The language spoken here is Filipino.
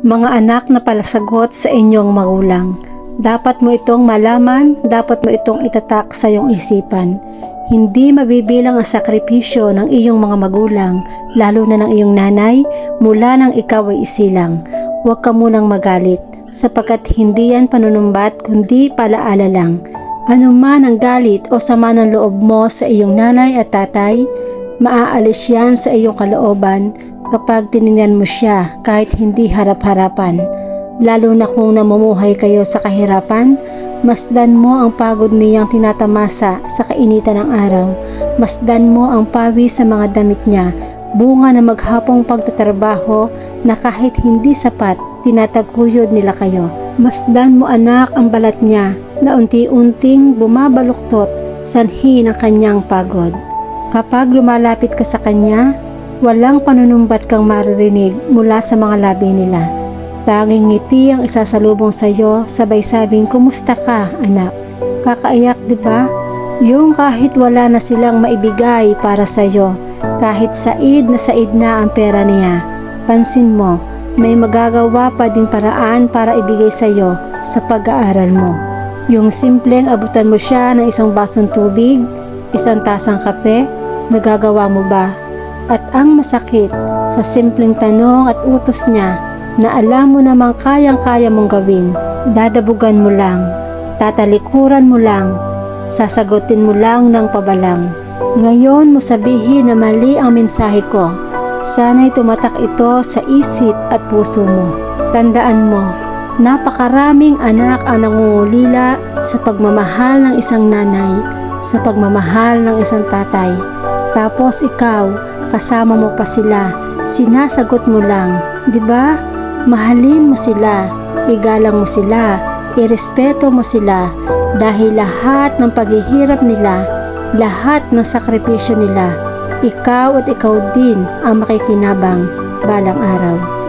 Mga anak na palasagot sa inyong magulang. Dapat mo itong malaman, dapat mo itong itatak sa iyong isipan. Hindi mabibilang ang sakripisyo ng iyong mga magulang, lalo na ng iyong nanay, mula nang ikaw ay isilang. Huwag ka munang magalit, sapagkat hindi yan panunumbat kundi palaala lang. Ano man ang galit o sama ng loob mo sa iyong nanay at tatay, maaalis yan sa iyong kalooban kapag tiningnan mo siya kahit hindi harap-harapan. Lalo na kung namumuhay kayo sa kahirapan, masdan mo ang pagod niyang tinatamasa sa kainitan ng araw. Masdan mo ang pawi sa mga damit niya, bunga na maghapong pagtatrabaho na kahit hindi sapat, tinataguyod nila kayo. Masdan mo anak ang balat niya na unti-unting bumabaluktot sanhi ng kanyang pagod. Kapag lumalapit ka sa kanya, walang panunumbat kang maririnig mula sa mga labi nila. Tanging ngiti ang isasalubong sa iyo, sabay sabing, Kumusta ka, anak? Kakaiyak, di ba? Yung kahit wala na silang maibigay para sa iyo, kahit said na said na ang pera niya. Pansin mo, may magagawa pa ding paraan para ibigay sa iyo sa pag-aaral mo. Yung simpleng abutan mo siya ng isang basong tubig, isang tasang kape, nagagawa mo ba? At ang masakit sa simpleng tanong at utos niya na alam mo namang kayang-kaya mong gawin, dadabugan mo lang, tatalikuran mo lang, sasagutin mo lang ng pabalang. Ngayon mo sabihin na mali ang mensahe ko. Sana'y tumatak ito sa isip at puso mo. Tandaan mo, napakaraming anak ang nangungulila sa pagmamahal ng isang nanay, sa pagmamahal ng isang tatay. Tapos ikaw, kasama mo pa sila, sinasagot mo lang, 'di ba? Mahalin mo sila, igalang mo sila, irespeto mo sila dahil lahat ng paghihirap nila, lahat ng sakripisyo nila, ikaw at ikaw din ang makikinabang balang araw.